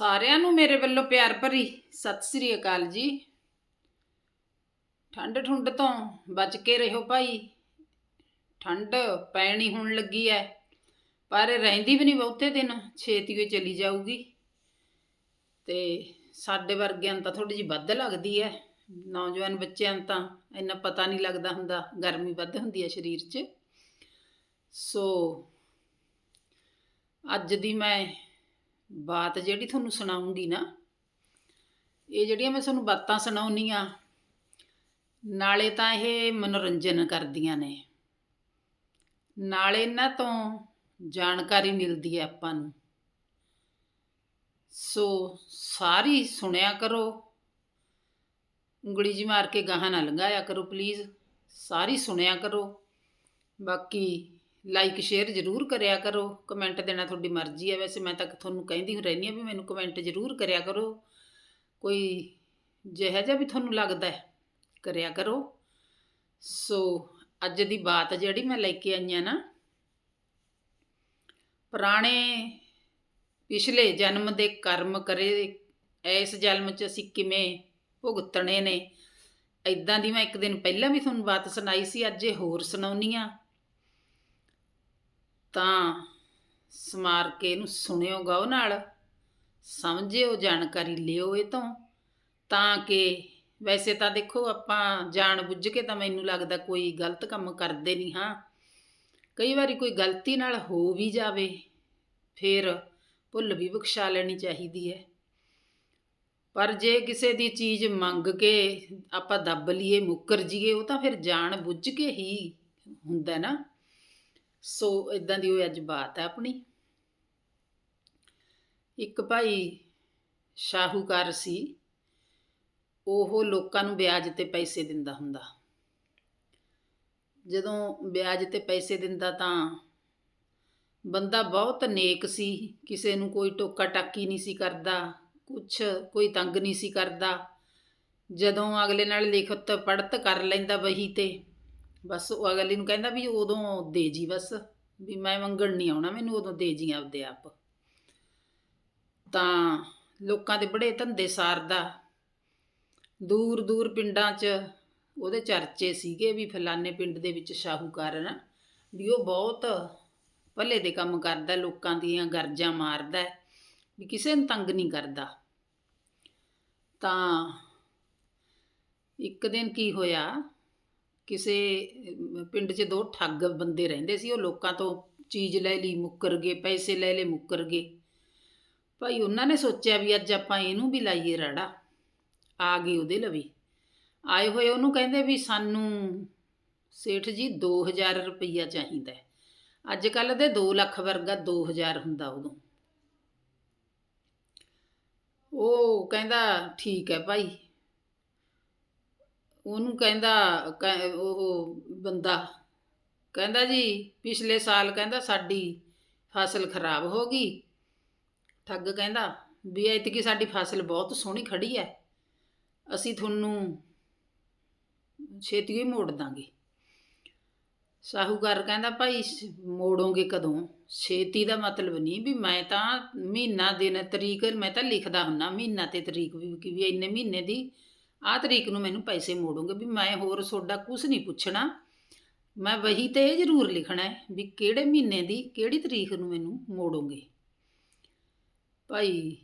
ਸਾਰਿਆਂ ਨੂੰ ਮੇਰੇ ਵੱਲੋਂ ਪਿਆਰ ਭਰੀ ਸਤਿ ਸ੍ਰੀ ਅਕਾਲ ਜੀ। ਠੰਡ ਠੁੰਡ ਤੋਂ ਬਚ ਕੇ ਰਹੋ ਭਾਈ। ਠੰਡ ਪੈਣੀ ਹੋਣ ਲੱਗੀ ਐ, ਪਰ ਇਹ ਰਹਿੰਦੀ ਵੀ ਨਹੀਂ ਬਹੁਤੇ ਦਿਨ, ਛੇਤੀ ਹੀ ਚਲੀ ਜਾਊਗੀ। ਤੇ ਸਾਡੇ ਵਰਗਿਆਂ ਨੂੰ ਤਾਂ ਥੋੜੀ ਜਿਹੀ ਵੱਧ ਲੱਗਦੀ ਐ, ਨੌਜਵਾਨ ਬੱਚਿਆਂ ਨੂੰ ਤਾਂ ਇੰਨਾ ਪਤਾ ਨਹੀਂ ਲੱਗਦਾ ਹੁੰਦਾ, ਗਰਮੀ ਵੱਧ ਹੁੰਦੀ ਐ ਸਰੀਰ 'ਚ। ਸੋ, ਅੱਜ ਦੀ ਮੈਂ ਬਾਤ ਜਿਹੜੀ ਤੁਹਾਨੂੰ ਸੁਣਾਉਂਗੀ ਨਾ, ਇਹ ਜਿਹੜੀਆਂ ਮੈਂ ਤੁਹਾਨੂੰ ਬਾਤਾਂ ਸੁਣਾਉਣੀ ਆ ਨਾਲੇ ਤਾਂ ਇਹ ਮਨੋਰੰਜਨ ਕਰਦੀਆਂ ਨੇ। ਨਾਲੇ ਇਹਨਾਂ ਤੋਂ ਜਾਣਕਾਰੀ ਮਿਲਦੀ ਹੈ ਆਪਾਂ ਨੂੰ। ਸੋ ਸਾਰੀ ਸੁਣਿਆ ਕਰੋ। ਉਂਗਲੀ ਜੀ ਮਾਰ ਕੇ ਗਾਹਾਂ ਨਾ ਲੰਘਾਇਆ ਕਰੋ ਪਲੀਜ਼ ਸਾਰੀ ਸੁਣਿਆ ਕਰੋ। ਬਾਕੀ ਲਾਈਕ ਸ਼ੇਅਰ ਜ਼ਰੂਰ ਕਰਿਆ ਕਰੋ। ਕਮੈਂਟ ਦੇਣਾ ਤੁਹਾਡੀ ਮਰਜ਼ੀ ਹੈ ਵੈਸੇ ਮੈਂ ਤਾਂ ਤੁਹਾਨੂੰ ਕਹਿੰਦੀ ਹੋ ਰਹਿੰਦੀ ਹਾਂ ਵੀ ਮੈਨੂੰ ਕਮੈਂਟ ਜ਼ਰੂਰ ਕਰਿਆ ਕਰੋ। ਕੋਈ ਜਿਹੋ ਜਿਹਾ ਵੀ ਤੁਹਾਨੂੰ ਲੱਗਦਾ ਹੈ, ਕਰਿਆ ਕਰੋ। ਸੋ ਅੱਜ ਦੀ ਬਾਤ ਜਿਹੜੀ ਮੈਂ ਲੈ ਕੇ ਆਈ ਆ ਨਾ, ਪੁਰਾਣੇ ਪਿਛਲੇ ਜਨਮ ਦੇ ਕਰਮ ਕਰੇ, ਇਸ ਜਨਮ 'ਚ ਅਸੀਂ ਕਿਵੇਂ ਭੁਗਤਣੇ ਨੇ। ਇਦਾਂ ਦੀ ਮੈਂ ਇੱਕ ਦਿਨ ਪਹਿਲਾਂ ਵੀ ਤੁਹਾਨੂੰ ਬਾਤ ਸੁਣਾਈ ਸੀ, ਅੱਜ ਇਹ ਹੋਰ ਸੁਣਾਉਣੀ ਆ ਤਾਂ ਸਮਾਰ ਕੇ ਇਹਨੂੰ ਸੁਣਿਓ ਗਾਓ ਨਾਲ, ਸਮਝਿਓ, ਜਾਣਕਾਰੀ ਲਿਓ ਇਹ ਤੋਂ, ਤਾਂ ਕਿ ਵੈਸੇ ਤਾਂ ਦੇਖੋ ਆਪਾਂ ਜਾਣ ਬੁੱਝ ਕੇ ਤਾਂ ਮੈਨੂੰ ਲੱਗਦਾ ਕੋਈ ਗਲਤ ਕੰਮ ਕਰਦੇ ਨਹੀਂ, ਹਾਂ। ਕਈ ਵਾਰੀ ਕੋਈ ਗਲਤੀ ਨਾਲ ਹੋ ਵੀ ਜਾਵੇ, ਫਿਰ ਭੁੱਲ ਵੀ ਬਖਸ਼ਾ ਲੈਣੀ ਚਾਹੀਦੀ ਹੈ। ਪਰ ਜੇ ਕਿਸੇ ਦੀ ਚੀਜ਼ ਮੰਗ ਕੇ ਆਪਾਂ ਦੱਬ ਲਈਏ, ਮੁੱਕਰ ਜੀਏ ਉਹ ਤਾਂ ਫਿਰ ਜਾਣ ਬੁੱਝ ਕੇ ਹੀ ਹੁੰਦਾ ਨਾ। ਸੋ ਇਦਾਂ ਦੀ ਉਹ ਅੱਜ ਬਾਤ ਹੈ ਆਪਣੀ। ਇੱਕ ਭਾਈ ਸ਼ਾਹੂਕਾਰ ਸੀ, ਉਹ ਲੋਕਾਂ ਨੂੰ ਵਿਆਜ ਤੇ ਪੈਸੇ ਦਿੰਦਾ ਹੁੰਦਾ। ਜਦੋਂ ਵਿਆਜ ਤੇ ਪੈਸੇ ਦਿੰਦਾ ਤਾਂ ਬੰਦਾ ਬਹੁਤ ਨੇਕ ਸੀ, ਕਿਸੇ ਨੂੰ ਕੋਈ ਟੋਕਾ ਟਾਕੀ ਨਹੀਂ ਸੀ ਕਰਦਾ, ਕੁਛ ਕੋਈ ਤੰਗ ਨਹੀਂ ਸੀ ਕਰਦਾ। ਜਦੋਂ ਅਗਲੇ ਨਾਲ ਲਿਖਤ ਪੜਤ ਕਰ ਲੈਂਦਾ ਵਹੀ ਤੇ ਬਸ ਉਹ ਅਗਲੀ ਨੂੰ ਕਹਿੰਦਾ ਵੀ ਉਦੋਂ ਦੇ ਜੀ ਬਸ, ਵੀ ਮੈਂ ਮੰਗਣ ਨਹੀਂ ਆਉਣਾ, ਮੈਨੂੰ ਉਦੋਂ ਦੇ ਜੀ ਆਪਦੇ ਆਪ। ਤਾਂ ਲੋਕਾਂ ਦੇ ਬੜੇ ਧੰਦੇ ਸਾਰਦਾ। ਦੂਰ ਦੂਰ ਪਿੰਡਾਂ 'ਚ ਉਹਦੇ ਚਰਚੇ ਸੀਗੇ ਵੀ ਫਲਾਣੇ ਪਿੰਡ ਦੇ ਵਿੱਚ ਸ਼ਾਹੂਕਾਰ ਨਾ, ਵੀ ਉਹ ਬਹੁਤ ਭਲੇ ਦੇ ਕੰਮ ਕਰਦਾ, ਲੋਕਾਂ ਦੀਆਂ ਗਰਜਾਂ ਮਾਰਦਾ, ਵੀ ਕਿਸੇ ਨੂੰ ਤੰਗ ਨਹੀਂ ਕਰਦਾ। ਤਾਂ ਇੱਕ ਦਿਨ ਕੀ ਹੋਇਆ ਕਿਸੇ ਪਿੰਡ 'ਚ ਦੋ ਠੱਗ ਬੰਦੇ ਰਹਿੰਦੇ ਸੀ, ਉਹ ਲੋਕਾਂ ਤੋਂ ਚੀਜ਼ ਲੈ ਲਈ, ਮੁੱਕਰ ਗਏ, ਪੈਸੇ ਲੈ ਲਏ, ਮੁੱਕਰ ਗਏ। ਭਾਈ ਉਹਨਾਂ ਨੇ ਸੋਚਿਆ ਵੀ ਅੱਜ ਆਪਾਂ ਇਹਨੂੰ ਵੀ ਲਾਈਏ ਰੜਾ, ਆ ਗਏ ਉਹਦੇ ਲਵੀ। ਆਏ ਹੋਏ ਉਹਨੂੰ ਕਹਿੰਦੇ ਵੀ ਸਾਨੂੰ ਸੇਠ ਜੀ 2000 ਰੁਪਈਆ ਚਾਹੀਦਾ ਹੈ। ਅੱਜ ਕੱਲ ਦੇ 2 ਲੱਖ ਵਰਗਾ 2000 ਹੁੰਦਾ ਉਦੋਂ। ਉਹ ਕਹਿੰਦਾ, ਠੀਕ ਹੈ ਭਾਈ ਉਹਨੂੰ ਕਹਿੰਦਾ, ਕਹਿ- ਉਹ ਬੰਦਾ ਕਹਿੰਦਾ ਜੀ, ਪਿਛਲੇ ਸਾਲ ਕਹਿੰਦਾ ਸਾਡੀ ਫਸਲ ਖਰਾਬ ਹੋ ਗਈ। ਠੱਗ ਕਹਿੰਦਾ ਵੀ ਐਤਕੀ ਸਾਡੀ ਫਸਲ ਬਹੁਤ ਸੋਹਣੀ ਖੜੀ ਹੈ, ਅਸੀਂ ਤੁਹਾਨੂੰ ਛੇਤੀ ਹੀ ਮੋੜ ਦਾਂਗੇ। ਸਾਹੂਕਾਰ ਕਹਿੰਦਾ, ਭਾਈ ਸ਼- ਮੋੜੋਗੇ ਕਦੋਂ? ਛੇਤੀ ਦਾ ਮਤਲਬ ਨਹੀਂ ਵੀ ਮੈਂ ਤਾਂ ਮਹੀਨਾ ਦਿਨ ਤਰੀਕ, ਮੈਂ ਤਾਂ ਲਿਖਦਾ ਹੁੰਨਾ, ਮਹੀਨਾ ਤੇ ਤਰੀਕ ਵੀ ਕਿ ਵੀ ਇੰਨੇ ਮਹੀਨੇ ਦੀ ਆਹ ਤਰੀਕ ਨੂੰ ਮੈਨੂੰ ਪੈਸੇ ਮੋੜੋਗੇ ਵੀ ਮੈਂ ਹੋਰ ਤੁਹਾਡਾ ਕੁਝ ਨਹੀਂ ਪੁੱਛਣਾ। ਮੈਂ ਵਹੀ ਤੇ ਇਹ ਜ਼ਰੂਰ ਲਿਖਣਾ ਹੈ ਵੀ ਕਿਹੜੇ ਮਹੀਨੇ ਦੀ ਕਿਹੜੀ ਤਰੀਕ ਨੂੰ ਮੈਨੂੰ ਮੋੜੋਗੇ। ਭਾਈ,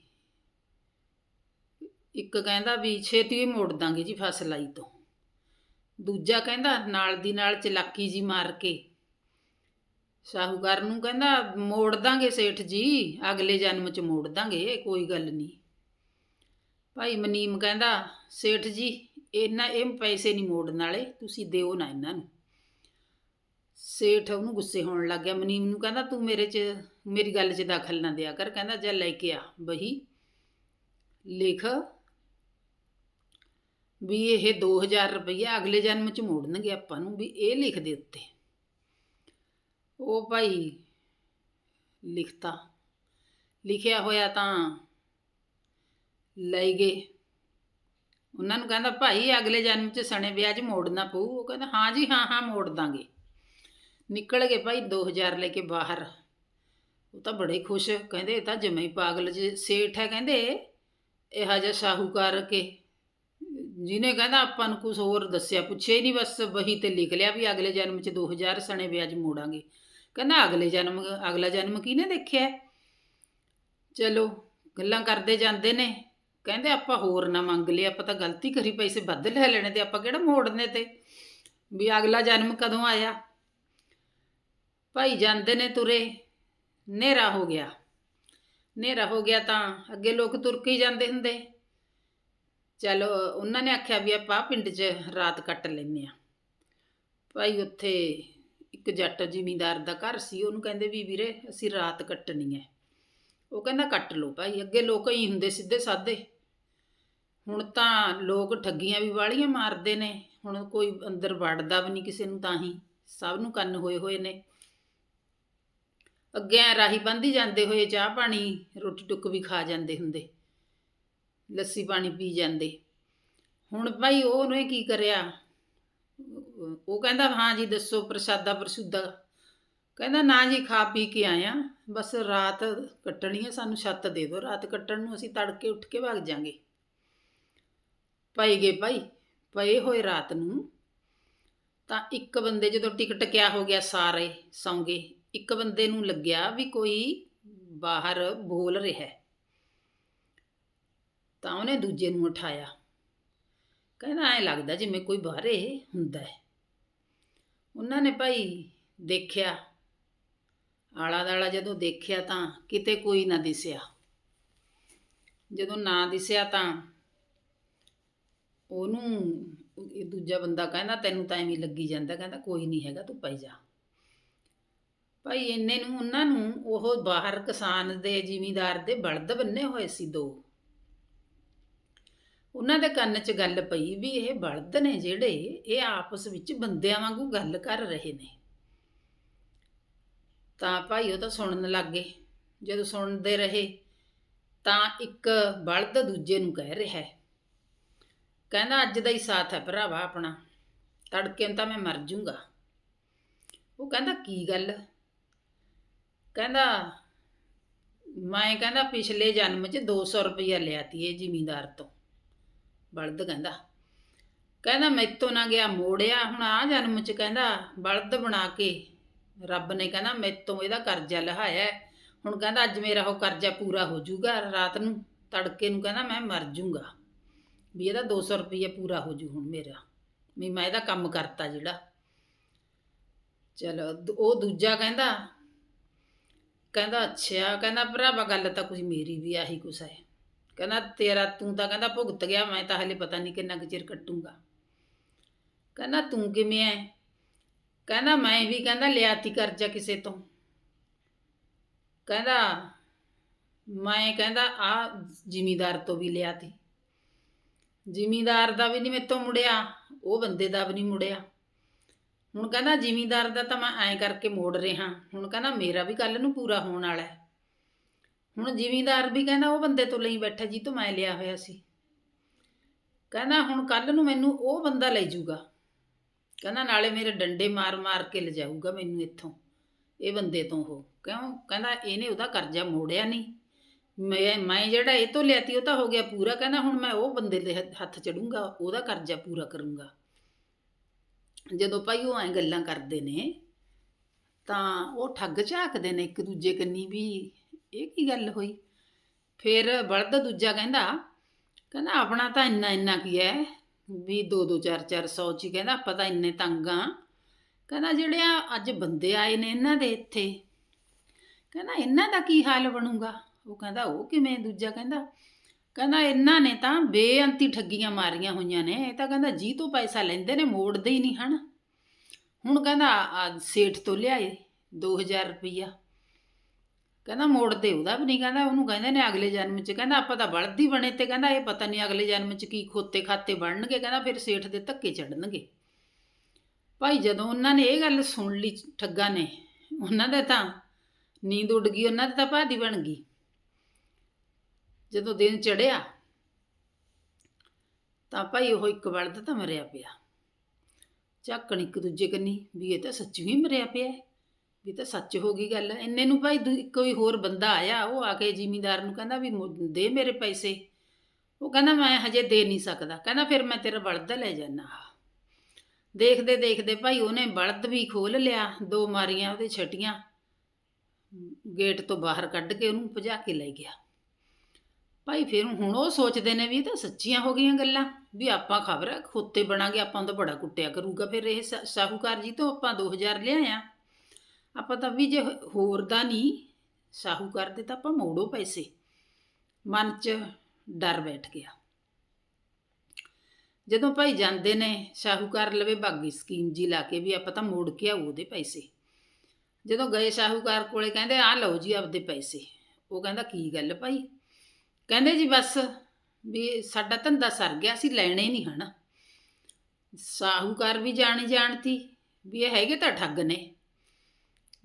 ਇੱਕ ਕਹਿੰਦਾ ਵੀ ਛੇਤੀ ਹੀ ਮੋੜ ਦਾਂਗੇ ਜੀ ਫਸਲ ਆਈ ਤੋਂ। ਦੂਜਾ ਕਹਿੰਦਾ ਨਾਲ ਦੀ ਨਾਲ ਚਲਾਕੀ ਜੀ ਮਾਰ ਕੇ। ਸ਼ਾਹੂਕਾਰ ਨੂੰ ਕਹਿੰਦਾ ਮੋੜ ਦਾਂਗੇ ਸੇਠ ਜੀ, ਅਗਲੇ ਜਨਮ ਚ ਮੋੜ ਦਾਂਗੇ ਕੋਈ ਗੱਲ ਨਹੀਂ। ਭਾਈ ਮਨੀਮ ਕਹਿੰਦਾ, ਸੇਠ ਜੀ ਇਹਨਾਂ ਇਹ ਪੈਸੇ ਨਹੀਂ ਮੋੜਨ ਵਾਲੇ, ਤੁਸੀਂ ਦਿਓ ਨਾ ਇਹਨਾਂ ਨੂੰ। ਸੇਠ ਉਹਨੂੰ ਗੁੱਸੇ ਹੋਣ ਲੱਗ ਗਿਆ। ਮਨੀਮ ਨੂੰ ਕਹਿੰਦਾ, ਤੂੰ ਮੇਰੇ 'ਚ, ਮੇਰੀ ਗੱਲ 'ਚ ਦਖਲ ਨਾ ਦਿਆ ਕਰ। ਕਹਿੰਦਾ, ਜਾ ਲੈ ਕੇ ਆ ਬਹੀ। ਲਿਖ ਵੀ ਇਹ 2000 ਰੁਪਈਆ ਅਗਲੇ ਜਨਮ 'ਚ ਮੋੜਨਗੇ ਆਪਾਂ ਨੂੰ, ਵੀ ਇਹ ਲਿਖ ਦੇ ਉੱਤੇ। ਉਹ ਭਾਈ ਲਿਖਤਾ। ਲਿਖਿਆ ਹੋਇਆ ਤਾਂ ਲੈ ਗਏ। ਉਹਨਾਂ ਨੂੰ ਕਹਿੰਦਾ, ਭਾਈ, ਅਗਲੇ ਜਨਮ 'ਚ ਸਣੇ ਵਿਆਜ ਮੋੜਨਾ ਪਊ। ਉਹ ਕਹਿੰਦਾ, ਹਾਂ ਜੀ, ਹਾਂ ਹਾਂ, ਮੋੜ ਦਾਂਗੇ। ਨਿਕਲ ਗਏ ਭਾਈ 2000 ਲੈ ਕੇ ਬਾਹਰ। ਉਹ ਤਾਂ ਬੜੇ ਖੁਸ਼, ਕਹਿੰਦੇ, ਇਹ ਤਾਂ ਜਮੇ ਹੀ ਪਾਗਲ ਜੇ, ਸੇਠ ਹੈ। ਕਹਿੰਦੇ, ਇਹੋ ਜਿਹਾ ਸ਼ਾਹੂਕਾਰ ਕੇ ਜਿਹਨੇ ਕਹਿੰਦਾ, ਆਪਾਂ ਨੂੰ ਕੁਝ ਹੋਰ ਦੱਸਿਆ, ਪੁੱਛਿਆ ਹੀ ਨਹੀਂ, ਬਸ ਵਹੀ ਤੇ ਲਿਖ ਲਿਆ ਵੀ ਅਗਲੇ ਜਨਮ 'ਚ 2000 ਸਣੇ ਵਿਆਜ ਮੋੜਾਂਗੇ। ਕਹਿੰਦਾ, ਅਗਲੇ ਜਨਮ, ਅਗਲਾ ਜਨਮ ਕਿਹਨੇ ਦੇਖਿਆ? ਚਲੋ, ਗੱਲਾਂ ਕਰਦੇ ਜਾਂਦੇ ਨੇ। ਕਹਿੰਦੇ ਆਪਾਂ ਹੋਰ ਨਾ ਮੰਗ ਲਿਆ ਆਪਾਂ ਤਾਂ ਗਲਤੀ ਕਰੀ ਪੈਸੇ ਵੱਧ ਲੈ ਲੈਣੇ ਤੇ ਆਪਾਂ ਕਿਹੜਾ ਮੋੜਨੇ ਤੇ? ਵੀ ਅਗਲਾ ਜਨਮ ਕਦੋਂ ਆਇਆ? ਭਾਈ ਜਾਂਦੇ ਨੇ ਤੁਰੇ, ਹਨੇਰਾ ਹੋ ਗਿਆ। ਹਨੇਰਾ ਹੋ ਗਿਆ ਤਾਂ ਅੱਗੇ ਲੋਕ ਤੁਰ ਕੇ ਹੀ ਜਾਂਦੇ ਹੁੰਦੇ। ਚਲੋ ਉਹਨਾਂ ਨੇ ਆਖਿਆ ਵੀ ਆਪਾਂ ਪਿੰਡ 'ਚ ਰਾਤ ਕੱਟ ਲੈਨੇ ਆ ਭਾਈ ਉੱਥੇ ਇੱਕ ਜੱਟ ਜ਼ਿਮੀਂਦਾਰ ਦਾ ਘਰ ਸੀ, ਉਹਨੂੰ ਕਹਿੰਦੇ ਵੀ ਵੀਰੇ ਅਸੀਂ ਰਾਤ ਕੱਟਣੀ ਹੈ। ਉਹ ਕਹਿੰਦਾ ਕੱਟ ਲਓ ਭਾਈ, ਅੱਗੇ ਲੋਕ ਹੀ ਹੁੰਦੇ ਸਿੱਧੇ ਸਾਦੇ ਹੁਣ ਤਾਂ ਲੋਕ ਠੱਗੀਆਂ ਵੀ ਵਾਲੀਆਂ ਮਾਰਦੇ ਨੇ, ਹੁਣ ਕੋਈ ਅੰਦਰ ਵੜਦਾ ਵੀ ਨਹੀਂ ਕਿਸੇ ਨੂੰ ਤਾਂ ਹੀ, ਸਭ ਨੂੰ ਕੰਨ ਹੋਏ ਹੋਏ ਨੇ। ਅੱਗੇ ਐਂ ਰਾਹੀ ਬੰਦੀ ਜਾਂਦੇ ਹੋਏ ਚਾਹ ਪਾਣੀ, ਰੋਟੀ ਟੁੱਕ ਵੀ ਖਾ ਜਾਂਦੇ ਹੁੰਦੇ, ਲੱਸੀ ਪਾਣੀ ਪੀ ਜਾਂਦੇ। ਹੁਣ ਭਾਈ ਉਹਨੇ ਕੀ ਕਰਿਆ? ਉਹ ਕਹਿੰਦਾ, ਹਾਂ ਜੀ, ਦੱਸੋ ਪ੍ਰਸ਼ਾਦਾ ਪ੍ਰਸ਼ੁੱਦਾ। ਕਹਿੰਦਾ, ਨਾ ਜੀ, ਖਾ ਪੀ ਕੇ ਆਇਆ। ਬਸ ਰਾਤ ਕੱਟਣੀ ਹੈ ਸਾਨੂੰ, ਛੱਤ ਦੇ ਦਿਓ। ਰਾਤ ਕੱਟਣ ਨੂੰ ਅਸੀਂ ਤੜਕੇ ਉੱਠ ਕੇ ਭੱਗ ਜਾਾਂਗੇ। ਪਏ ਗਏ ਭਾਈ, ਪਏ ਹੋਏ ਰਾਤ ਨੂੰ। ਤਾਂ ਇੱਕ ਬੰਦੇ ਜਦੋਂ ਟਿਕਟ ਕਿਆ ਹੋ ਗਿਆ ਸਾਰੇ ਸੌਂਗੇ, ਇੱਕ ਬੰਦੇ ਨੂੰ ਲੱਗਿਆ ਵੀ ਕੋਈ ਬਾਹਰ ਬੋਲ ਰਿਹਾ ਤਾਂ ਉਹਨੇ ਦੂਜੇ ਨੂੰ ਉਠਾਇਆ। ਕਹਿੰਦਾ, ਐ ਲੱਗਦਾ ਜਿਵੇਂ ਕੋਈ ਬਾਹਰੇ ਹੁੰਦਾ ਹੈ। ਉਹਨਾਂ ਨੇ ਭਾਈ ਦੇਖਿਆ। ਆਲਾ ਦਾਲਾ ਜਦੋਂ ਦੇਖਿਆ ਤਾਂ ਕਿਤੇ ਕੋਈ ਨਾ ਦਿਸਿਆ। ਜਦੋਂ ਨਾ ਦਿਸਿਆ ਤਾਂ ਉਹਨੂੰ ਇਹ ਦੂਜਾ ਬੰਦਾ ਕਹਿੰਦਾ, ਤੈਨੂੰ ਤਾਂ ਐਵੇਂ ਲੱਗੀ ਜਾਂਦਾ। ਕਹਿੰਦਾ, ਕੋਈ ਨਹੀਂ ਹੈਗਾ, ਤੂੰ ਪਾਈ ਜਾ। ਭਾਈ ਇੰਨੇ ਨੂੰ, ਉਹਨਾਂ ਨੂੰ ਉਹ ਬਾਹਰ ਕਿਸਾਨ ਦੇ ਜ਼ਿਮੀਂਦਾਰ ਦੇ ਬਲਦ ਬੰਨੇ ਹੋਏ ਸੀ ਦੋ। ਉਹਨਾਂ ਦੇ ਕੰਨ 'ਚ ਗੱਲ ਪਈ ਵੀ ਇਹ ਬਲਦ ਨੇ ਜਿਹੜੇ, ਇਹ ਆਪਸ ਵਿੱਚ ਬੰਦਿਆਂ ਵਾਂਗੂ ਗੱਲ ਕਰ ਰਹੇ ਨੇ। ਤਾਂ ਭਾਈ ਉਹ ਤਾਂ ਸੁਣਨ ਲੱਗ ਗਏ। ਜਦੋਂ ਸੁਣਦੇ ਰਹੇ, ਤਾਂ ਇੱਕ ਬਲਦ ਦੂਜੇ ਨੂੰ ਕਹਿ ਰਿਹਾ ਹੈ ਕਹਿੰਦਾ, ਅੱਜ ਦਾ ਹੀ ਸਾਥ ਹੈ ਭਰਾਵਾ ਆਪਣਾ। ਤੜਕੇ ਨੂੰ ਤਾਂ ਮੈਂ ਮਰ ਜੂੰਗਾ। ਉਹ ਕਹਿੰਦਾ, ਕੀ ਗੱਲ? ਕਹਿੰਦਾ, ਮੈਂ ਕਹਿੰਦਾ, ਪਿਛਲੇ ਜਨਮ 'ਚ 200 ਰੁਪਇਆ ਲਿਆ ਤੀ ਇਹ ਜ਼ਿਮੀਂਦਾਰ ਤੋਂ। ਬਲਦ ਕਹਿੰਦਾ। ਕਹਿੰਦਾ, ਮੈਥੋਂ ਨਾ ਗਿਆ ਮੋੜਿਆ। ਹੁਣ ਆ ਜਨਮ 'ਚ ਕਹਿੰਦਾ, ਬਲਦ ਬਣਾ ਕੇ ਰੱਬ ਨੇ ਕਹਿੰਦਾ, ਮੈਥੋਂ ਇਹਦਾ ਕਰਜ਼ਾ ਲਹਾਇਆ ਹੁਣ ਕਹਿੰਦਾ, ਅੱਜ ਮੇਰਾ ਉਹ ਕਰਜ਼ਾ ਪੂਰਾ ਹੋ ਜਾਊਗਾ ਰਾਤ ਨੂੰ ਤੜਕੇ ਨੂੰ ਕਹਿੰਦਾ, ਮੈਂ ਮਰ ਜੂੰਗਾ। ਵੀ ਇਹਦਾ 200 ਰੁਪਏ ਪੂਰਾ ਹੋ ਜੂ ਹੁਣ ਮੇਰਾ। ਵੀ ਮੈਂ ਇਹਦਾ ਕੰਮ ਕਰਤਾ ਜਿਹੜਾ। ਚਲੋ, ਦ, ਉਹ ਦੂਜਾ ਕਹਿੰਦਾ ਕਹਿੰਦਾ, ਅੱਛਾ, ਕਹਿੰਦਾ, ਭਰਾਵਾ, ਗੱਲ ਤਾਂ ਕੁਝ ਮੇਰੀ ਵੀ ਆਹੀ ਕੁਛ ਹੈ। ਕਹਿੰਦਾ, ਤੇਰਾ ਤੂੰ ਤਾਂ ਕਹਿੰਦਾ ਭੁਗਤ ਗਿਆ, ਮੈਂ ਤਾਂ ਹਲੇ ਪਤਾ ਨਹੀਂ ਕਿੰਨਾ ਕੁ ਚਿਰ ਕੱਟੂੰਗਾ। ਕਹਿੰਦਾ, ਤੂੰ ਕਿਵੇਂ ਐ? ਕਹਿੰਦਾ, ਮੈਂ ਵੀ ਕਹਿੰਦਾ, ਲਿਆ ਤੀ ਕਰਜ਼ਾ ਕਿਸੇ ਤੋਂ। ਕਹਿੰਦਾ, ਮੈਂ ਕਹਿੰਦਾ ਆ ਜ਼ਿਮੀਦਾਰ ਤੋਂ ਵੀ ਲਿਆ ਤੀ। ਜ਼ਿਮੀਦਾਰ ਦਾ ਵੀ ਨਹੀਂ ਮੇਤੋਂ ਮੁੜਿਆ, ਉਹ ਬੰਦੇ ਦਾ ਵੀ ਨਹੀਂ ਮੁੜਿਆ। ਹੁਣ ਕਹਿੰਦਾ ਜ਼ਿਮੀਦਾਰ ਦਾ ਤਾਂ ਮੈਂ ਐਂ ਕਰਕੇ ਮੋੜ ਰਿਹਾ, ਹੁਣ ਕਹਿੰਦਾ ਮੇਰਾ ਵੀ ਕੱਲ ਨੂੰ ਪੂਰਾ ਹੋਣ ਵਾਲਾ ਹੈ। ਹੁਣ ਜ਼ਿਮੀਂਦਾਰ ਵੀ ਕਹਿੰਦਾ ਉਹ ਬੰਦੇ ਤੋਂ ਲਈ ਬੈਠਾ ਜੀ, ਤੋਂ ਮੈਂ ਲਿਆ ਹੋਇਆ ਸੀ। ਕਹਿੰਦਾ ਹੁਣ ਕੱਲ ਨੂੰ ਮੈਨੂੰ ਉਹ ਬੰਦਾ ਲੈ ਜਾਊਗਾ। ਕਹਿੰਦਾ ਨਾਲੇ ਮੇਰੇ ਡੰਡੇ ਮਾਰ ਮਾਰ ਕੇ ਲਿਜਾਊਗਾ ਮੈਨੂੰ ਇੱਥੋਂ, ਇਹ ਬੰਦੇ ਤੋਂ ਉਹ। ਕਿਉਂ? ਕਹਿੰਦਾ ਇਹਨੇ ਉਹਦਾ ਕਰਜ਼ਾ ਮੋੜਿਆ ਨਹੀਂ ਮੈਂ ਮੈਂ ਜਿਹੜਾ ਇਹ ਤੋਂ ਲਿਆਤੀ, ਉਹ ਤਾਂ ਹੋ ਗਿਆ ਪੂਰਾ। ਕਹਿੰਦਾ ਹੁਣ ਮੈਂ ਉਹ ਬੰਦੇ ਦੇ ਹੱਥ- ਹੱਥ ਚੜੂੰਗਾ, ਉਹਦਾ ਕਰਜ਼ਾ ਪੂਰਾ ਕਰੂੰਗਾ। ਜਦੋਂ ਭਾਈ ਉਹ ਐਂ ਗੱਲਾਂ ਕਰਦੇ ਨੇ, ਤਾਂ ਉਹ ਠੱਗ ਝਾਕਦੇ ਨੇ ਇੱਕ ਦੂਜੇ ਕੰਨੀ ਵੀ, ਇਹ ਕੀ ਗੱਲ ਹੋਈ? ਫਿਰ ਬਲਦ ਦੂਜਾ ਕਹਿੰਦਾ ਕਹਿੰਦਾ ਆਪਣਾ ਤਾਂ ਇੰਨਾ ਇੰਨਾ ਕੀ ਹੈ ਵੀ 2 2 4 400 ਚ ਹੀ ਕਹਿੰਦਾ, ਆਪਾਂ ਤਾਂ ਇੰਨੇ ਤੰਗ ਆ। ਕਹਿੰਦਾ ਜਿਹੜੇ ਆ ਅੱਜ ਬੰਦੇ ਆਏ ਨੇ ਇਹਨਾਂ ਦੇ ਇੱਥੇ, ਕਹਿੰਦਾ ਇਹਨਾਂ ਦਾ ਕੀ ਹਾਲ ਬਣੂਗਾ? ਉਹ ਕਹਿੰਦਾ, ਉਹ ਕਿਵੇਂ? ਦੂਜਾ ਕਹਿੰਦਾ ਕਹਿੰਦਾ ਇਹਨਾਂ ਨੇ ਤਾਂ ਬੇਅੰਤੀ ਠੱਗੀਆਂ ਮਾਰੀਆਂ ਹੋਈਆਂ ਨੇ। ਇਹ ਤਾਂ ਕਹਿੰਦਾ ਜੀ ਤੋਂ ਪੈਸਾ ਲੈਂਦੇ ਨੇ, ਮੋੜਦੇ ਹੀ ਨਹੀਂ ਹਨ। ਹੁਣ ਕਹਿੰਦਾ ਸੇਠ ਤੋਂ ਲਿਆਏ 2000 ਰੁਪਈਆ। ਕਹਿੰਦਾ ਮੋੜਦੇ, ਉਹਦਾ ਵੀ ਨਹੀਂ ਕਹਿੰਦਾ। ਉਹਨੂੰ ਕਹਿੰਦੇ ਨੇ ਅਗਲੇ ਜਨਮ 'ਚ। ਕਹਿੰਦਾ ਆਪਾਂ ਤਾਂ ਬਲਦੀ ਬਣੇ ਤੇ ਕਹਿੰਦਾ ਇਹ ਪਤਾ ਨਹੀਂ ਅਗਲੇ ਜਨਮ 'ਚ ਕੀ ਖੋਤੇ ਖਾਤੇ ਬਣਨਗੇ। ਕਹਿੰਦਾ ਫਿਰ ਸੇਠ ਦੇ ਧੱਕੇ ਚੜਨਗੇ। ਭਾਈ ਜਦੋਂ ਉਹਨਾਂ ਨੇ ਇਹ ਗੱਲ ਸੁਣ ਲਈ ਠੱਗਾ ਨੇ, ਉਹਨਾਂ ਦਾ ਤਾਂ ਨੀਂਦ ਉੱਡ ਗਈ, ਉਹਨਾਂ ਦੀ ਤਾਂ ਭਾਦੀ ਬਣ ਗਈ। ਜਦੋਂ ਦਿਨ ਚੜਿਆ, ਤਾਂ ਭਾਈ ਉਹ ਇੱਕ ਬਲਦ ਤਾਂ ਮਰਿਆ ਪਿਆ। ਝਾਕਣ ਇੱਕ ਦੂਜੇ ਕੰਨੀ ਵੀ ਇਹ ਤਾਂ ਸੱਚੀ ਹੀ ਮਰਿਆ ਪਿਆ ਵੀ ਤਾਂ ਸੱਚ ਹੋ ਗਈ ਗੱਲ। ਇੰਨੇ ਨੂੰ ਭਾਈ ਦੂ- ਕੋਈ ਹੋਰ ਬੰਦਾ ਆਇਆ, ਉਹ ਆ ਕੇ ਜ਼ਿਮੀਂਦਾਰ ਨੂੰ ਕਹਿੰਦਾ ਵੀ ਮੁ- ਦੇ ਮੇਰੇ ਪੈਸੇ। ਉਹ ਕਹਿੰਦਾ ਮੈਂ ਹਜੇ ਦੇ ਨਹੀਂ ਸਕਦਾ। ਕਹਿੰਦਾ ਫਿਰ ਮੈਂ ਤੇਰਾ ਬਲਦ ਲੈ ਜਾਣਾ ਦੇਖਦੇ ਦੇਖਦੇ ਭਾਈ ਉਹਨੇ ਬਲਦ ਵੀ ਖੋਲ ਲਿਆ, ਦੋ ਮਾਰੀਆਂ ਉਹਦੇ ਛਟੀਆਂ। ਗੇਟ ਤੋਂ ਬਾਹਰ ਕੱਢ ਕੇ ਉਹਨੂੰ ਭਜਾ ਕੇ ਲੈ ਗਿਆ। ਭਾਈ ਫਿਰ ਹੁਣ ਉਹ ਸੋਚਦੇ ਨੇ ਵੀ ਇਹ ਤਾਂ ਸੱਚੀਆਂ ਹੋ ਗਈਆਂ ਗੱਲਾਂ, ਵੀ ਆਪਾਂ ਖਬਰ ਹੈ ਖੋਤੇ ਬਣਾਂਗੇ, ਆਪਾਂ ਨੂੰ ਤਾਂ ਬੜਾ ਕੁੱਟਿਆ ਕਰੂਗਾ। ਫਿਰ ਇਹ ਸਾ- ਸਾਹੂਕਾਰ ਜੀ ਤੋਂ ਆਪਾਂ 2000 ਲਿਆਇਆ ਆਪਾਂ ਤਾਂ ਵੀ ਜੇ ਹੋਰ ਦਾ ਨਹੀਂ, ਸਾਹੂਕਾਰ ਦੇ ਤਾਂ ਆਪਾਂ ਮੋੜੋ ਪੈਸੇ। ਮਨ 'ਚ ਡਰ ਬੈਠ ਗਿਆ। ਜਦੋਂ ਭਾਈ ਜਾਂਦੇ ਨੇ, ਸ਼ਾਹੂਕਾਰ ਲਵੇ ਬਾਗੀ ਸਕੀਮ ਜੀ ਲਾ ਕੇ ਵੀ ਆਪਾਂ ਤਾਂ ਮੋੜ ਕੇ ਆਊ ਉਹਦੇ ਪੈਸੇ। ਜਦੋਂ ਗਏ ਸ਼ਾਹੂਕਾਰ ਕੋਲੇ ਕਹਿੰਦੇ ਆ ਲਓ ਜੀ ਆਪਦੇ ਪੈਸੇ। ਉਹ ਕਹਿੰਦਾ, ਕੀ ਗੱਲ ਭਾਈ? ਕਹਿੰਦੇ ਜੀ ਬਸ ਵੀ ਸਾਡਾ ਧੰਦਾ ਸਰ ਗਿਆ, ਅਸੀਂ ਲੈਣੇ ਨਹੀਂ ਹਨਾ। ਸਾਹੂਕਾਰ ਵੀ ਜਾਣੀ ਜਾਣਤੀ ਵੀ ਇਹ ਹੈਗੇ ਤਾਂ ਠੱਗ ਨੇ।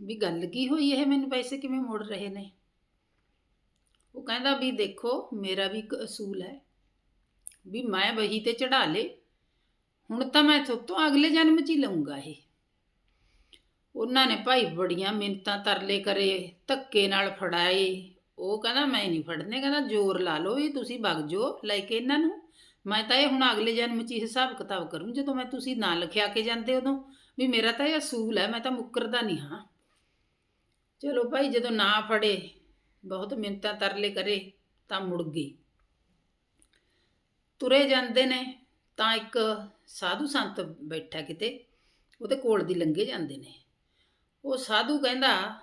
ਵੀ ਗੱਲ ਕੀ ਹੋਈ ਇਹ ਮੈਨੂੰ ਪੈਸੇ ਕਿਵੇਂ ਮੋੜ ਰਹੇ ਨੇ? ਉਹ ਕਹਿੰਦਾ ਵੀ ਦੇਖੋ, ਮੇਰਾ ਵੀ ਇੱਕ ਅਸੂਲ ਹੈ ਵੀ ਮੈਂ ਵਹੀ ਤੇ ਚੜਾ ਲੇ ਹੁਣ ਤਾਂ ਮੈਂ ਤੋਂ ਅਗਲੇ ਜਨਮ 'ਚ ਹੀ ਲਊਂਗਾ ਇਹ। ਉਹਨਾਂ ਨੇ ਭਾਈ ਬੜੀਆਂ ਮਿੰਤਾਂ ਤਰਲੇ ਕਰੇ, ਧੱਕੇ ਨਾਲ ਫੜਾਏ ਉਹ ਕਹਿੰਦਾ, ਮੈਂ ਨਹੀਂ ਫੜਨੇ ਕਹਿੰਦਾ, ਜ਼ੋਰ ਲਾ ਲਓ ਇਹ ਤੁਸੀਂ ਵਗ ਜਾਓ ਲੈ ਕੇ ਇਹਨਾਂ ਨੂੰ। ਮੈਂ ਤਾਂ ਇਹ ਹੁਣ ਅਗਲੇ ਜਨਮ 'ਚ ਹੀ ਹਿਸਾਬ ਕਿਤਾਬ ਕਰੂੰ, ਜਦੋਂ ਮੈਂ ਤੁਸੀਂ ਨਾ ਲਿਖਿਆ ਕੇ ਜਾਂਦੇ ਉਦੋਂ। ਵੀ ਮੇਰਾ ਤਾਂ ਇਹ ਅਸੂਲ ਹੈ, ਮੈਂ ਤਾਂ ਮੁੱਕਰਦਾ ਨਹੀਂ ਹਾਂ। ਚਲੋ ਭਾਈ, ਜਦੋਂ ਨਾ ਫੜੇ, ਬਹੁਤ ਮਿੰਤਾਂ ਤਰਲੇ ਕਰੇ, ਤਾਂ ਮੁੜ ਗਈ। ਤੁਰੇ ਜਾਂਦੇ ਨੇ, ਤਾਂ ਇੱਕ ਸਾਧੂ ਸੰਤ ਬੈਠਾ ਕਿਤੇ, ਉਹਦੇ ਕੋਲ ਦੀ ਲੰਘੇ ਜਾਂਦੇ ਨੇ। ਉਹ ਸਾਧੂ ਕਹਿੰਦਾ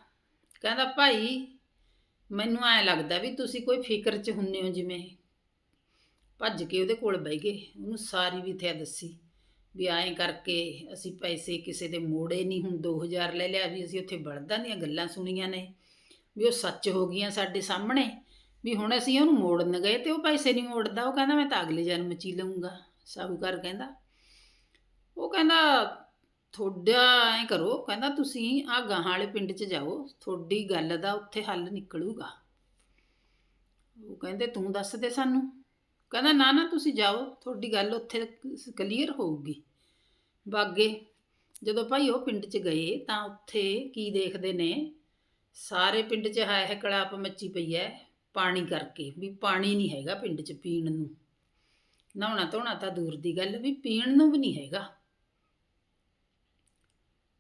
ਕਹਿੰਦਾ, ਭਾਈ ਮੈਨੂੰ ਐ ਲੱਗਦਾ ਵੀ ਤੁਸੀਂ ਕੋਈ ਫਿਕਰ 'ਚ ਹੁੰਨੇ ਹੋ ਜਿਵੇਂ ਭੱਜ ਕੇ ਉਹਦੇ ਕੋਲ ਬਹਿ ਗਏ, ਉਹਨੂੰ ਸਾਰੀ ਵਿਥਿਆ ਦੱਸੀ ਵੀ ਐਂ ਕਰਕੇ ਅਸੀਂ ਪੈਸੇ ਕਿਸੇ ਦੇ ਮੋੜੇ ਨਹੀਂ, ਹੁਣ 2000 ਲੈ ਲਿਆ ਵੀ ਅਸੀਂ ਉੱਥੇ ਬਲਦਾਂ ਦੀਆਂ ਗੱਲਾਂ ਸੁਣੀਆਂ ਨੇ, ਵੀ ਉਹ ਸੱਚ ਹੋ ਗਈਆਂ ਸਾਡੇ ਸਾਹਮਣੇ, ਵੀ ਹੁਣ ਅਸੀਂ ਉਹਨੂੰ ਮੋੜਨ ਗਏ ਤੇ ਉਹ ਪੈਸੇ ਨਹੀਂ ਮੋੜਦਾ, ਉਹ ਕਹਿੰਦਾ ਮੈਂ ਤਾਂ ਅਗਲੇ ਜਨਮ 'ਚ ਹੀ ਲਊਂਗਾ, ਸਾਹੂਕਾਰ ਕਹਿੰਦਾ। ਉਹ ਕਹਿੰਦਾ ਤੁਹਾਡਾ ਐ ਕਰੋ, ਕਹਿੰਦਾ ਤੁਸੀਂ ਆ ਗਾਹਾਂ ਵਾਲੇ ਪਿੰਡ 'ਚ ਜਾਓ, ਤੁਹਾਡੀ ਗੱਲ ਦਾ ਉੱਥੇ ਹੱਲ ਨਿਕਲੂਗਾ। ਉਹ ਕਹਿੰਦੇ, ਤੂੰ ਦੱਸ ਦੇ ਸਾਨੂੰ। ਕਹਿੰਦਾ, ਨਾ ਨਾ, ਤੁਸੀਂ ਜਾਓ, ਤੁਹਾਡੀ ਗੱਲ ਉੱਥੇ ਕਲੀਅਰ ਹੋਊਗੀ। ਬਾਗੇ, ਜਦੋਂ ਭਾਈ ਉਹ ਪਿੰਡ 'ਚ ਗਏ, ਤਾਂ ਉੱਥੇ ਕੀ ਦੇਖਦੇ ਨੇ? ਸਾਰੇ ਪਿੰਡ 'ਚ ਹੈ ਹੈ ਕਲਾਪ ਮੱਚੀ ਪਈ ਹੈ ਪਾਣੀ ਕਰਕੇ, ਵੀ ਪਾਣੀ ਨਹੀਂ ਹੈਗਾ ਪਿੰਡ 'ਚ ਪੀਣ ਨੂੰ। ਨਹਾਉਣਾ ਧੋਣਾ ਤਾਂ ਦੂਰ ਦੀ ਗੱਲ, ਵੀ ਪੀਣ ਨੂੰ ਵੀ ਨਹੀਂ ਹੈਗਾ।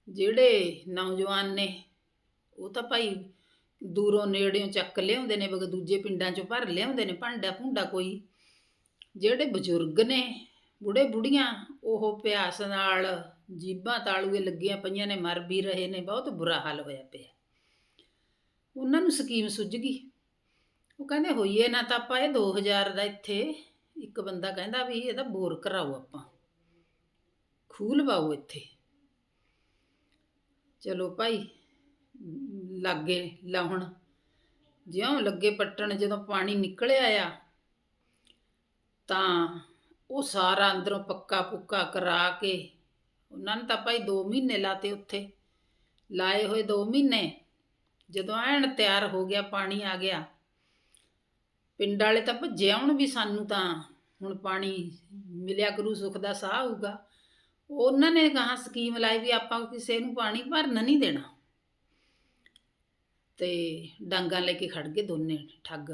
ਜਿਹੜੇ ਨੌਜਵਾਨ ਨੇ, ਉਹ ਤਾਂ ਭਾਈ ਦੂਰੋਂ ਨੇੜਿਓਂ ਚੱਕ ਲਿਆਉਂਦੇ ਨੇ ਬਗ ਦੂਜੇ ਪਿੰਡਾਂ 'ਚੋਂ ਭਰ ਲਿਆਉਂਦੇ ਨੇ, ਭਾਂਡਾ ਭੁੰਡਾ ਕੋਈ। ਜਿਹੜੇ ਬਜ਼ੁਰਗ ਨੇ, ਬੁੜੇ ਬੁੜੀਆਂ, ਉਹ ਪਿਆਸ ਨਾਲ ਜੀਬਾਂ ਤਾਲੂਏ ਲੱਗੀਆਂ ਪਈਆਂ ਨੇ, ਮਰ ਵੀ ਰਹੇ ਨੇ, ਬਹੁਤ ਬੁਰਾ ਹਾਲ ਹੋਇਆ ਪਿਆ। ਉਹਨਾਂ ਨੂੰ ਸਕੀਮ ਸੁੱਜ ਗਈ। ਉਹ ਕਹਿੰਦੇ, ਹੋਈਏ ਨਾ ਤਾਂ ਆਪਾਂ ਇਹ 2000 ਦਾ ਇੱਥੇ, ਇੱਕ ਬੰਦਾ ਕਹਿੰਦਾ ਵੀ ਇਹਦਾ ਬੋਰ ਕਰਾਓ ਆਪਾਂ। ਖੂਹ ਲਵਾਓ ਇੱਥੇ। ਚਲੋ ਭਾਈ, ਲਾਗੇ ਲਾਉਣ ਜਿਉਂ ਲੱਗੇ ਪੱਟਣ, ਜਦੋਂ ਪਾਣੀ ਨਿਕਲਿਆ ਆ, ਤਾਂ ਉਹ ਸਾਰਾ ਅੰਦਰੋਂ ਪੱਕਾ ਪੁੱਕਾ ਕਰਾ ਕੇ, ਉਹਨਾਂ ਨੇ ਤਾਂ ਭਾਈ 2 ਮਹੀਨੇ ਲਾਤੇ ਉੱਥੇ। ਲਾਏ ਹੋਏ 2 ਮਹੀਨੇ, ਜਦੋਂ ਐਨ ਤਿਆਰ ਹੋ ਗਿਆ, ਪਾਣੀ ਆ ਗਿਆ। ਪਿੰਡ ਵਾਲੇ ਤਾਂ ਭੱਜੇ ਆਉਣ ਵੀ ਸਾਨੂੰ ਤਾਂ, ਹੁਣ ਪਾਣੀ ਮਿਲਿਆ ਕਰੂ ਸੁੱਖ ਦਾ ਸਾਹ ਹੋਊਗਾ ਉਹਨਾਂ ਨੇ ਕਹਾ ਸਕੀਮ ਲਾਈ ਵੀ ਆਪਾਂ ਕਿਸੇ ਨੂੰ ਪਾਣੀ ਭਰਨ ਨਹੀਂ ਦੇਣਾ। ਤੇ ਡਾਂਗਾ ਲੈ ਕੇ ਖੜ ਗਏ ਦੋਨੇ ਠੱਗ।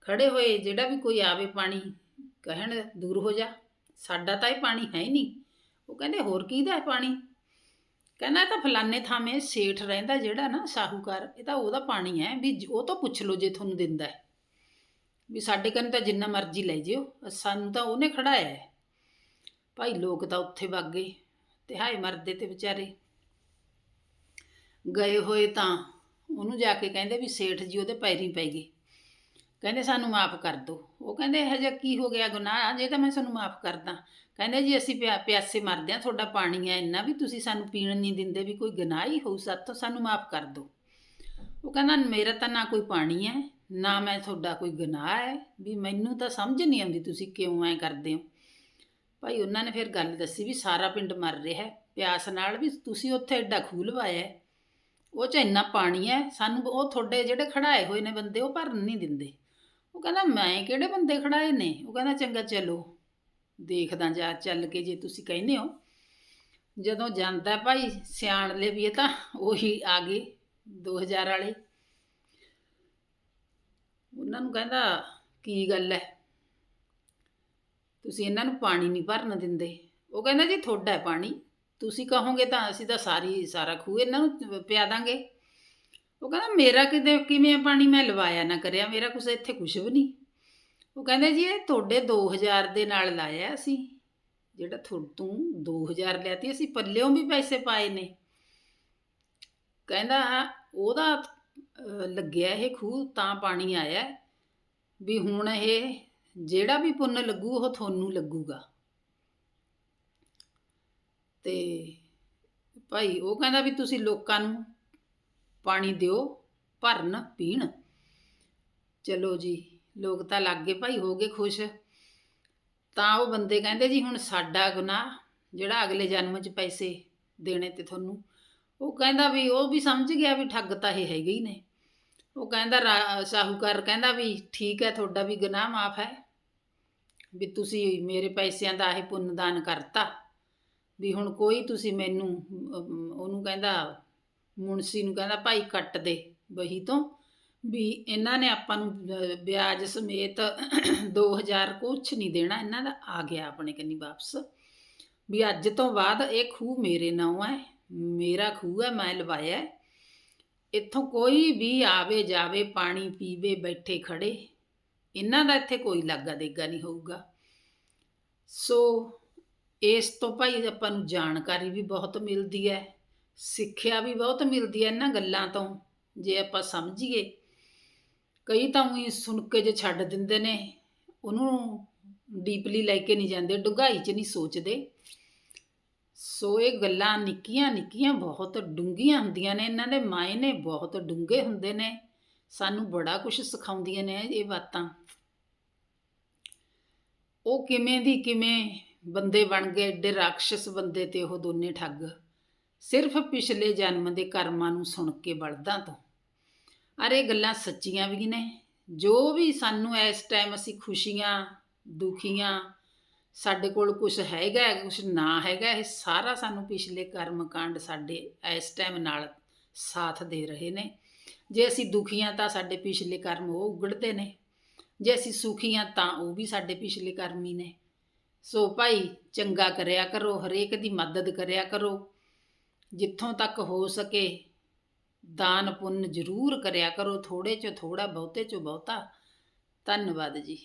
ਖੜੇ ਹੋਏ, ਜਿਹੜਾ ਵੀ ਕੋਈ ਆਵੇ ਪਾਣੀ, ਕਹਿਣ, ਦੂਰ ਹੋ ਜਾ। ਸਾਡਾ ਤਾਂ ਇਹ ਪਾਣੀ ਹੈ ਹੀ ਨਹੀਂ। ਉਹ ਕਹਿੰਦੇ, ਹੋਰ ਕਿਹਦਾ ਹੈ ਪਾਣੀ? ਕਹਿੰਦਾ, ਇਹ ਤਾਂ ਫਲਾਣੇ ਥਾਵੇਂ ਸੇਠ ਰਹਿੰਦਾ ਜਿਹੜਾ ਨਾ ਸਾਹੂਕਾਰ, ਇਹ ਤਾਂ ਉਹਦਾ ਪਾਣੀ ਹੈ। ਵੀ ਉਹ ਤਾਂ ਪੁੱਛ ਲਓ ਜੇ ਤੁਹਾਨੂੰ ਦਿੰਦਾ ਹੈ। ਵੀ ਸਾਡੇ ਕੰਨ ਤਾਂ ਜਿੰਨਾ ਮਰਜ਼ੀ ਲੈ ਜਿਓ, ਸਾਨੂੰ ਤਾਂ ਉਹਨੇ ਖੜਾਇਆ ਹੈ। ਭਾਈ ਲੋਕ ਤਾਂ ਉੱਥੇ ਵਗ ਗਏ ਤੇ ਹਾਏ ਮਰਦੇ ਤੇ ਵਿਚਾਰੇ। ਗਏ ਹੋਏ ਤਾਂ ਉਹਨੂੰ ਜਾ ਕੇ ਕਹਿੰਦੇ ਵੀ ਸੇਠ ਜੀ ਉਹਦੇ ਪੈਰੀ ਪੈ ਗਏ। ਕਹਿੰਦੇ ਸਾਨੂੰ ਮਾਫ ਕਰ ਦਿਓ। ਉਹ ਕਹਿੰਦੇ ਇਹ ਜਿਹਾ ਕੀ ਹੋ ਗਿਆ ਗੁਨਾਹ? ਜੇ ਤਾਂ ਮੈਂ ਸਾਨੂੰ ਮਾਫ ਕਰਦਾ। ਕਹਿੰਦੇ ਜੀ ਅਸੀਂ ਪਿਆ- ਪਿਆਸੇ ਮਰਦੇ ਆ ਤੁਹਾਡਾ ਪਾਣੀ ਹੈ ਇੰਨਾ ਵੀ ਤੁਸੀਂ ਸਾਨੂੰ ਪੀਣ ਨਹੀਂ ਦਿੰਦੇ ਵੀ ਕੋਈ ਗੁਨਾਹ ਹੀ ਹੋਊ ਸਾਥੋਂ ਸਾਨੂੰ ਮਾਫ ਕਰ ਦਿਓ। ਉਹ ਕਹਿੰਦਾ, ਮੇਰਾ ਤਾਂ ਨਾ ਕੋਈ ਪਾਣੀ ਹੈ, ਨਾ ਮੈਂ ਤੁਹਾਡਾ ਕੋਈ ਗੁਨਾਹ ਹੈ, ਵੀ ਮੈਨੂੰ ਤਾਂ ਸਮਝ ਨਹੀਂ ਆਉਂਦੀ ਤੁਸੀਂ ਕਿਉਂ ਐ ਕਰਦੇ ਹੋ। ਭਾਈ ਉਹਨਾਂ ਨੇ ਫਿਰ ਗੱਲ ਦੱਸੀ ਵੀ ਸਾਰਾ ਪਿੰਡ ਮਰ ਰਿਹਾ ਹੈ, ਪਿਆਸ ਨਾਲ ਵੀ ਤੁਸੀਂ ਉੱਥੇ ਐਡਾ ਖੂਹ ਲਵਾਇਆ ਹੈ। ਉਹ 'ਚ ਇੰਨਾ ਪਾਣੀ ਹੈ, ਸਾਨੂੰ ਉਹ ਤੁਹਾਡੇ ਜਿਹੜੇ ਖੜਾਏ ਹੋਏ ਨੇ ਬੰਦੇ, ਉਹ ਭਰਨ ਨਹੀਂ ਦਿੰਦੇ। ਉਹ ਕਹਿੰਦਾ, ਮੈਂ ਕਿਹੜੇ ਬੰਦੇ ਖੜਾਏ ਨੇ? ਉਹ ਕਹਿੰਦਾ, ਚੰਗਾ ਚਲੋ, ਦੇਖਦਾ ਜਾ, ਚੱਲ ਕੇ ਜੇ ਤੁਸੀਂ ਕਹਿੰਦੇ ਹੋ। ਜਦੋਂ ਜਾਂਦਾ ਭਾਈ ਸਿਆਣ ਲੈ ਵੀ ਇਹ ਤਾਂ ਉਹੀ ਆ ਗਏ 2000 ਵਾਲੇ। ਉਹਨਾਂ ਨੂੰ ਕਹਿੰਦਾ, ਕੀ ਗੱਲ ਹੈ? ਤੁਸੀਂ ਇਹਨਾਂ ਨੂੰ ਪਾਣੀ ਨਹੀਂ ਭਰਨ ਦਿੰਦੇ। ਉਹ ਕਹਿੰਦਾ ਜੀ ਤੁਹਾਡਾ ਹੈ ਪਾਣੀ। ਤੁਸੀਂ ਕਹੋਗੇ ਤਾਂ ਅਸੀਂ ਤਾਂ ਸਾਰੀ, ਸਾਰਾ ਖੂਹ ਇਹਨਾਂ ਨੂੰ ਪਿਆ ਦਾਂਗੇ। ਉਹ ਕਹਿੰਦਾ ਮੇਰਾ ਕਿਤੇ, ਕਿਵੇਂ ਹੈ ਪਾਣੀ? ਮੈਂ ਲਵਾਇਆ ਨਾ ਕਰਿਆ, ਮੇਰਾ ਕੁਛ ਇੱਥੇ ਕੁਛ ਵੀ ਨਹੀਂ। ਉਹ ਕਹਿੰਦੇ ਜੀ ਇਹ ਤੁਹਾਡੇ 2000 ਦੇ ਨਾਲ ਲਾਇਆ ਅਸੀਂ। ਜਿਹੜਾ ਥੋ- ਤੂੰ 2000 ਲਿਆ ਤੀ, ਅਸੀਂ ਪੱਲਿਓਂ ਵੀ ਪੈਸੇ ਪਾਏ ਨੇ। ਕਹਿੰਦਾ ਉਹਦਾ ਲੱਗਿਆ ਇਹ ਖੂਹ, ਤਾਂ ਪਾਣੀ ਆਇਆ। ਵੀ ਹੁਣ ਇਹ ਜਿਹੜਾ ਵੀ ਪੁੰਨ ਲੱਗੂ, ਉਹ ਤੁਹਾਨੂੰ ਲੱਗੂਗਾ। ਤੇ ਭਾਈ, ਉਹ ਕਹਿੰਦਾ ਵੀ ਤੁਸੀਂ ਲੋਕਾਂ ਨੂੰ ਪਾਣੀ ਦਿਓ, ਭਰਨ, ਪੀਣ। ਚਲੋ ਜੀ, ਲੋਕ ਤਾਂ ਲੱਗ ਗਏ ਭਾਈ ਹੋ ਗਏ ਖੁਸ਼। ਤਾਂ ਉਹ ਬੰਦੇ ਕਹਿੰਦੇ ਜੀ, ਹੁਣ ਸਾਡਾ ਗੁਨਾਹ, ਜਿਹੜਾ ਅਗਲੇ ਜਨਮ 'ਚ ਪੈਸੇ ਦੇਣੇ ਤੇ ਤੁਹਾਨੂੰ। ਉਹ ਕਹਿੰਦਾ ਵੀ, ਉਹ ਵੀ ਸਮਝ ਗਿਆ ਵੀ ਠੱਗ ਤਾਂ ਇਹ ਹੈਗੇ ਹੀ ਨੇ। ਉਹ ਕਹਿੰਦਾ, ਰਾ- ਸ਼ਾਹੂਕਾਰ ਕਹਿੰਦਾ ਵੀ, ਠੀਕ ਹੈ, ਤੁਹਾਡਾ ਵੀ ਗੁਨਾਹ ਮਾਫ ਹੈ। ਵੀ ਤੁਸੀਂ ਮੇਰੇ ਪੈਸਿਆਂ ਦਾ ਇਹ ਪੁੰਨਦਾਨ ਕਰਤਾ। ਵੀ ਹੁਣ ਕੋਈ ਤੁਸੀਂ ਮੈਨੂੰ ਉਹਨੂੰ ਕਹਿੰਦਾ, ਮੁਨਸੀ ਨੂੰ ਕਹਿੰਦਾ, ਭਾਈ ਕੱਟ ਦੇ ਬਹੀ ਤੋਂ। ਵੀ ਇਹਨਾਂ ਨੇ ਆਪਾਂ ਨੂੰ ਵਿਆਜ ਸਮੇਤ 2000 ਕੁਛ ਨਹੀਂ ਦੇਣਾ। ਇਹਨਾਂ ਦਾ ਆ ਗਿਆ ਆਪਣੇ ਕੰਨੀ ਵਾਪਸ। ਵੀ ਅੱਜ ਤੋਂ ਬਾਅਦ ਇਹ ਖੂਹ ਮੇਰੇ ਨਾਂ ਹੈ। ਮੇਰਾ ਖੂਹ ਹੈ, ਮੈਂ ਲਵਾਇਆ ਇੱਥੋਂ ਕੋਈ ਵੀ ਆਵੇ ਜਾਵੇ ਪਾਣੀ ਪੀਵੇ, ਬੈਠੇ ਖੜੇ। ਇਹਨਾਂ ਦਾ ਇੱਥੇ ਕੋਈ ਲਾਗਾ ਦੇਗਾ ਨਹੀਂ ਹੋਊਗਾ। ਸੋ ਇਸ ਤੋਂ ਭਾਈ ਆਪਾਂ ਨੂੰ ਜਾਣਕਾਰੀ ਵੀ ਬਹੁਤ ਮਿਲਦੀ ਹੈ, ਸਿੱਖਿਆ ਵੀ ਬਹੁਤ ਮਿਲਦੀ ਹੈ ਇਹਨਾਂ ਗੱਲਾਂ ਤੋਂ, ਜੇ ਆਪਾਂ ਸਮਝੀਏ। ਕਈ ਤਾਂ ਉਹੀ ਸੁਣ ਕੇ ਜੇ ਛੱਡ ਦਿੰਦੇ ਨੇ, ਉਹਨੂੰ ਡੀਪਲੀ ਲੈ ਕੇ ਨਹੀਂ ਜਾਂਦੇ, ਡੁੰਘਾਈ 'ਚ ਨਹੀਂ ਸੋਚਦੇ। ਸੋ ਇਹ ਗੱਲਾਂ ਨਿੱਕੀਆਂ ਨਿੱਕੀਆਂ ਬਹੁਤ ਡੂੰਘੀਆਂ ਹੁੰਦੀਆਂ ਨੇ, ਇਹਨਾਂ ਦੇ ਮਾਇਨੇ ਬਹੁਤ ਡੂੰਘੇ ਹੁੰਦੇ ਨੇ। ਸਾਨੂੰ ਬੜਾ ਕੁਝ ਸਿਖਾਉਂਦੀਆਂ ਨੇ ਇਹ ਬਾਤਾਂ। ਉਹ ਕਿਵੇਂ ਦੀ ਕਿਵੇਂ ਬੰਦੇ ਬਣ ਗਏ, ਏਡੇ ਰਾਖਸ਼ ਬੰਦੇ ਤੇ ਉਹ ਦੋਨੇ ਠੱਗ। ਸਿਰਫ ਪਿਛਲੇ ਜਨਮ ਦੇ ਕਰਮਾਂ ਨੂੰ ਸੁਣ ਕੇ ਬਲਦਾਂ ਤੋਂ। ਅਰੇ ਗੱਲਾਂ ਸੱਚੀਆਂ ਵੀ ਨੇ। ਜੋ ਵੀ ਸਾਨੂੰ ਇਸ ਟਾਈਮ ਅਸੀਂ ਖੁਸ਼ੀਆਂ, ਦੁਖੀਆਂ, ਸਾਡੇ ਕੋਲ ਕੁਝ ਹੈਗਾ ਕੁਝ ਨਾ ਹੈਗਾ, ਇਹ ਸਾਰਾ ਸਾਨੂੰ ਪਿਛਲੇ ਕਰਮ ਕਾਂਡ ਸਾਡੇ ਇਸ ਟਾਈਮ ਨਾਲ ਸਾਥ ਦੇ ਰਹੇ ਨੇ। ਜੇ ਅਸੀਂ ਦੁਖੀਆਂ ਤਾਂ ਸਾਡੇ ਪਿਛਲੇ ਕਰਮ ਉਹ ਉਗੜਦੇ ਨੇ। ਜੇ ਅਸੀਂ ਸੁਖੀ ਸੁਖੀਆਂ ਤਾਂ ਉਹ ਵੀ ਸਾਡੇ ਪਿਛਲੇ ਕਰਮੀ ਨੇ। ਸੋ ਭਾਈ, ਚੰਗਾ ਕਰਿਆ ਕਰੋ, ਹਰੇਕ ਦੀ ਮਦਦ ਕਰਿਆ ਕਰੋ। ਜਿੱਥੋਂ ਤੱਕ ਹੋ ਸਕੇ ਦਾਨ ਪੁੰਨ ਜ਼ਰੂਰ ਕਰਿਆ ਕਰੋ ਥੋੜੇ ਚੋਂ ਥੋੜਾ ਬਹੁਤੇ ਚੋਂ ਬਹੁਤਾ। ਧੰਨਵਾਦ ਜੀ।